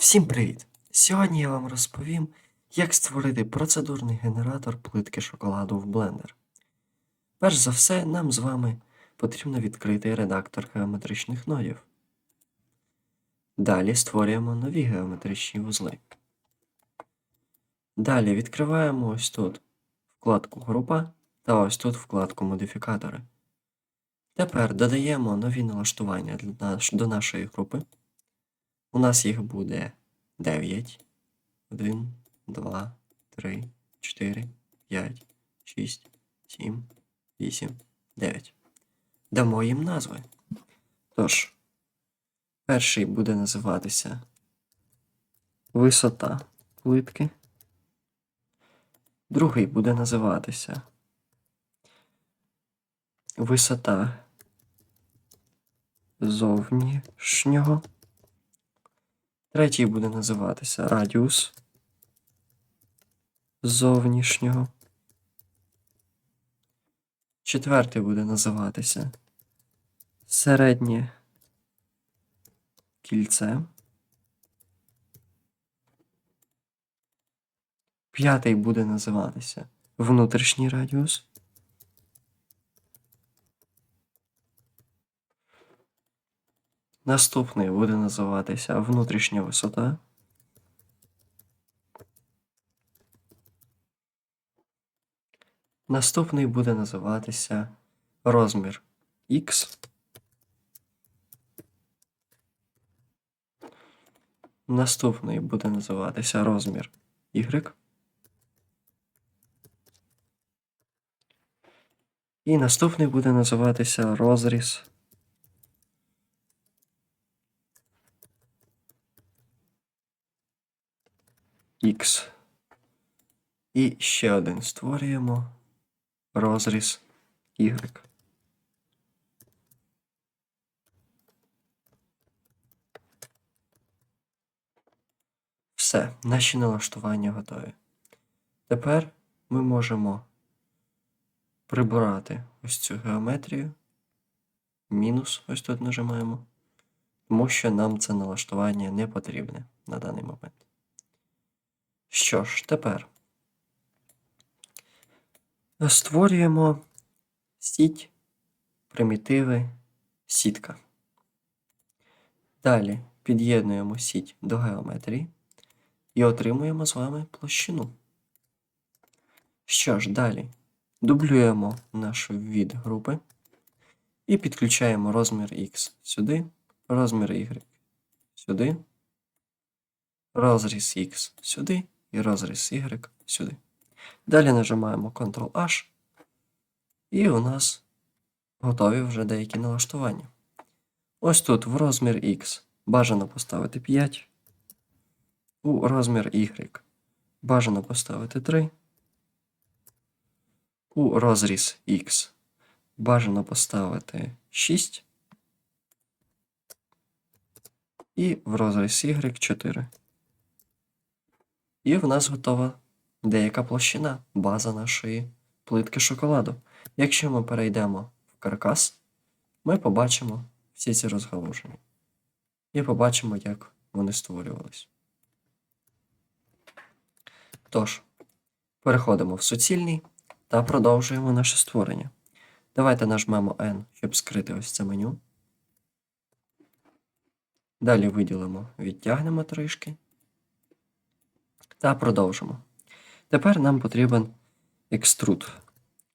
Всім привіт! Сьогодні я вам розповім, як створити процедурний генератор плитки шоколаду в Blender. Перш за все, нам з вами потрібно відкрити редактор геометричних нодів. Далі створюємо нові геометричні вузли. Далі відкриваємо ось тут вкладку Група та ось тут вкладку Модифікатори. Тепер додаємо нові налаштування до нашої групи. У нас їх буде 9, 1, 2, 3, 4, 5, 6, 7, 8, 9. Дамо їм назви. Тож, перший буде називатися висота плитки. Другий буде називатися висота зовнішнього. Третій буде називатися радіус зовнішнього. Четвертий буде називатися середнє кільце. П'ятий буде називатися внутрішній радіус. Наступний буде називатися внутрішня висота. Наступний буде називатися розмір X. Наступний буде називатися розмір Y. І наступний буде називатися розріз X. І ще один створюємо розріз Y. Все, наші налаштування готові. Тепер ми можемо прибирати ось цю геометрію. Мінус ось тут нажимаємо, тому що нам це налаштування не потрібне на даний момент. Що ж, тепер створюємо сіть примітиви сітка. Далі під'єднуємо сіть до геометрії і отримуємо з вами площину. Що ж, далі дублюємо нашу від групи і підключаємо розмір X сюди, розмір Y сюди, розріз X сюди і розріз Y сюди. Далі нажимаємо Ctrl-H, і у нас готові вже деякі налаштування. Ось тут в розмір X бажано поставити 5, у розмір Y бажано поставити 3, у розріз X бажано поставити 6, і в розріз Y 4. І в нас готова деяка площина, база нашої плитки шоколаду. Якщо ми перейдемо в каркас, ми побачимо всі ці розгалуження. І побачимо, як вони створювались. Тож, переходимо в суцільний та продовжуємо наше створення. Давайте нажмемо N, щоб скрити ось це меню. Далі виділимо, відтягнемо трішки та продовжимо. Тепер нам потрібен екструд.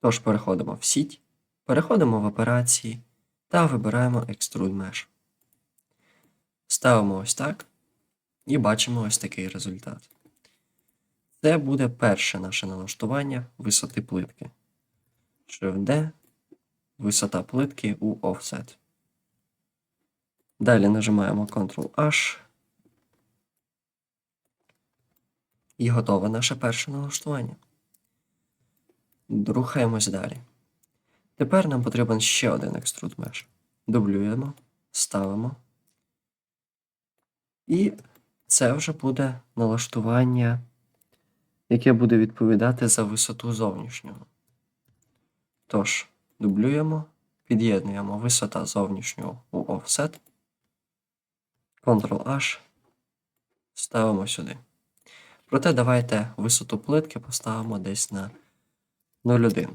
Тож переходимо в сіть, переходимо в операції та вибираємо Extrude Mesh. Ставимо ось так і бачимо ось такий результат. Це буде перше наше налаштування висоти плитки. Shift D, висота плитки у Offset. Далі нажимаємо Ctrl-H. І готове наше перше налаштування. Рухаємось далі. Тепер нам потрібен ще один екструд меш. Дублюємо, ставимо. І це вже буде налаштування, яке буде відповідати за висоту зовнішнього. Тож, дублюємо, під'єднуємо висота зовнішнього у offset. Ctrl-H. ставимо сюди. Проте давайте висоту плитки поставимо десь на 0,1.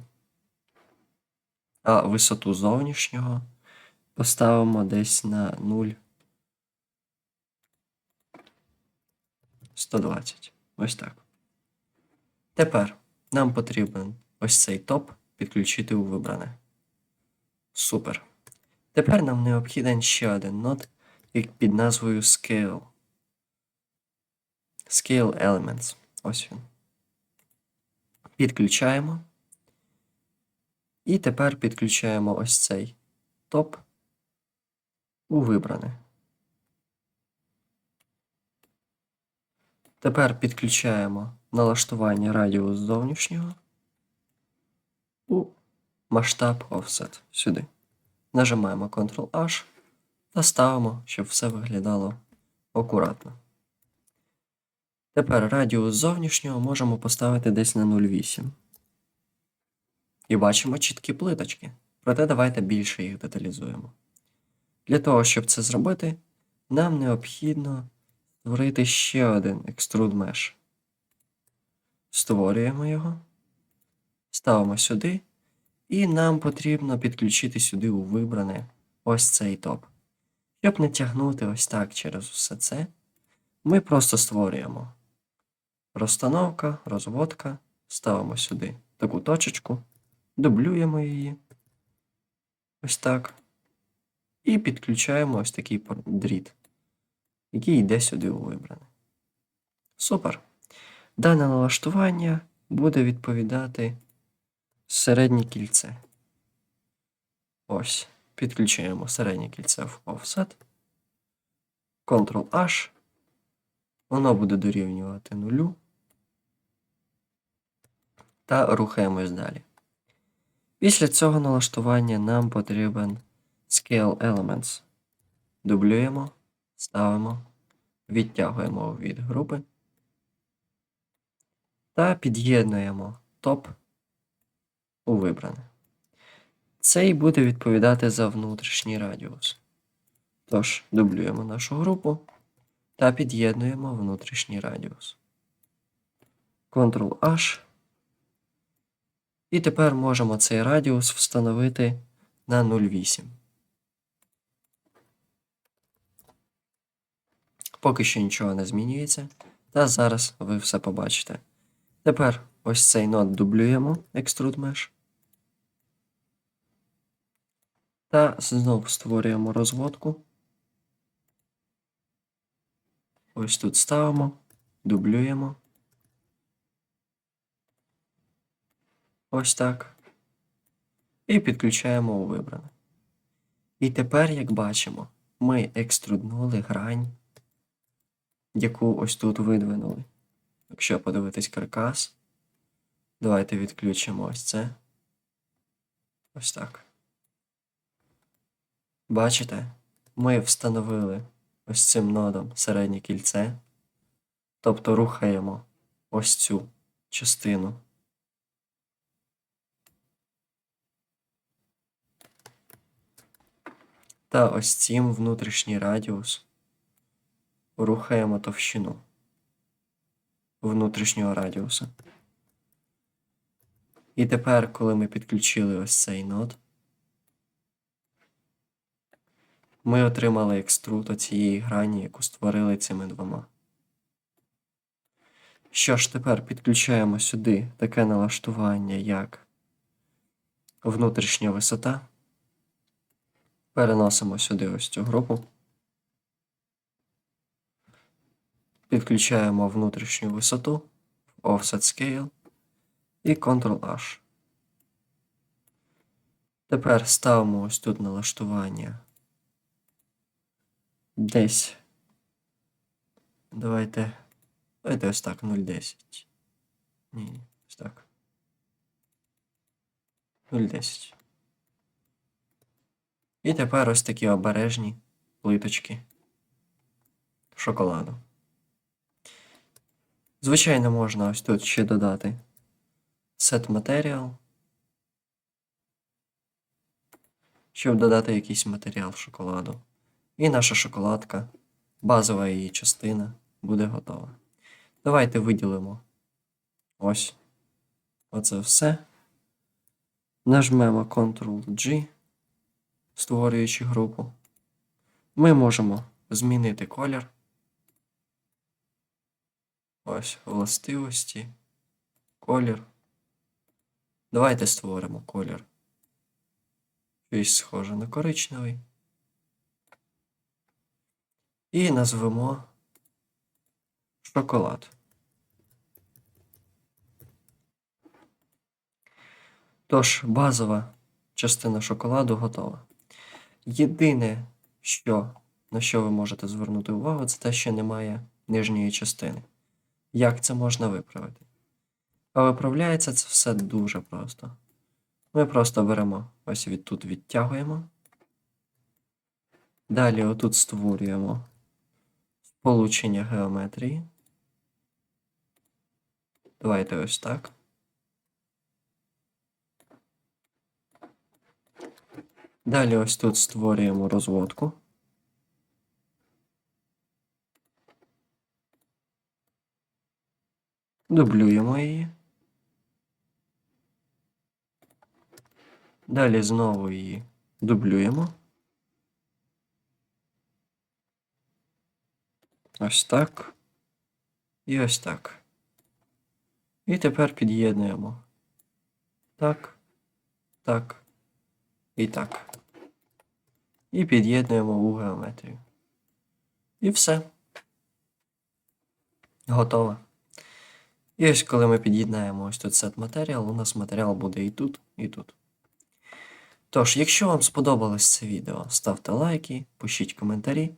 А висоту зовнішнього поставимо десь на 0. 120. Ось так. Тепер нам потрібен ось цей топ підключити у вибране. Супер. Тепер нам необхіден ще один нод під назвою Scale. Scale Elements. Ось він. Підключаємо. І тепер підключаємо ось цей топ у вибране. Тепер підключаємо налаштування радіус зовнішнього у масштаб Offset сюди. Нажимаємо Ctrl-H та ставимо, щоб все виглядало акуратно. Тепер радіус зовнішнього можемо поставити десь на 0,8. І бачимо чіткі плиточки. Проте давайте більше їх деталізуємо. Для того, щоб це зробити, нам необхідно створити ще один Extrude Mesh. Створюємо його, ставимо сюди, і нам потрібно підключити сюди у вибране ось цей топ. Щоб не тягнути ось так через все це, ми просто створюємо розстановка, розводка, ставимо сюди таку точечку, дублюємо її. Ось так. І підключаємо ось такий дріт, який йде сюди у вибране. Супер. Дане налаштування буде відповідати середнє кільце. Ось. Підключаємо середнє кільце в Offset. Ctrl-H. Воно буде дорівнювати нулю. Та рухаємось далі. Після цього налаштування нам потрібен Scale Elements. Дублюємо, ставимо, відтягуємо від групи та під'єднуємо топ у вибране. Цей буде відповідати за внутрішній радіус. Тож, дублюємо нашу групу та під'єднуємо внутрішній радіус. Ctrl-H. І тепер можемо цей радіус встановити на 0,8. Поки що нічого не змінюється. Та зараз ви все побачите. Тепер ось цей нод дублюємо Extrude Mesh. Та знову створюємо розводку. Ось тут ставимо, дублюємо. Ось так. І підключаємо у вибране. І тепер, як бачимо, ми екструднули грань, яку ось тут видвинули. Якщо подивитись каркас, давайте відключимо ось це. Ось так. Бачите, ми встановили ось цим нодом середнє кільце, тобто рухаємо ось цю частину. Та ось цим внутрішній радіус рухаємо товщину внутрішнього радіуса. І тепер, коли ми підключили ось цей нод, ми отримали екструд цієї грані, яку створили цими двома. Що ж, тепер підключаємо сюди таке налаштування, як внутрішня висота. Переносимо сюди ось цю групу. Підключаємо внутрішню висоту, Offset Scale і Ctrl-H. Тепер ставимо ось тут налаштування десь. Давайте. Давайте ось так 0,10. Ні, ні, ось так. 0,10. І тепер ось такі обережні плиточки шоколаду. Звичайно, можна ось тут ще додати set material, щоб додати якийсь матеріал шоколаду. І наша шоколадка, базова її частина буде готова. Давайте виділимо ось оце все. Нажмемо Ctrl-G, створюючи групу. Ми можемо змінити колір. Ось властивості, колір. Давайте створимо колір. Щось схоже на коричневий. І назвемо шоколад. Тож, базова частина шоколаду готова. Єдине, що, на що ви можете звернути увагу, це те, що немає нижньої частини. Як це можна виправити? А виправляється це все дуже просто. Ми просто беремо ось відтут відтягуємо. Далі отут створюємо сполучення геометрії. Давайте ось так. Далі ось тут створюємо розводку. Дублюємо її. Далі знову її дублюємо. Ось так. І ось так. І тепер під'єднуємо. Так, так і так. І під'єднуємо у геометрію. І все. Готово. І ось коли ми під'єднаємо ось тут set матеріал, у нас матеріал буде і тут, і тут. Тож, якщо вам сподобалось це відео, ставте лайки, пишіть коментарі.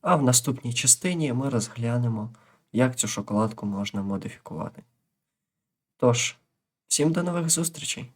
А в наступній частині ми розглянемо, як цю шоколадку можна модифікувати. Тож, всім до нових зустрічей!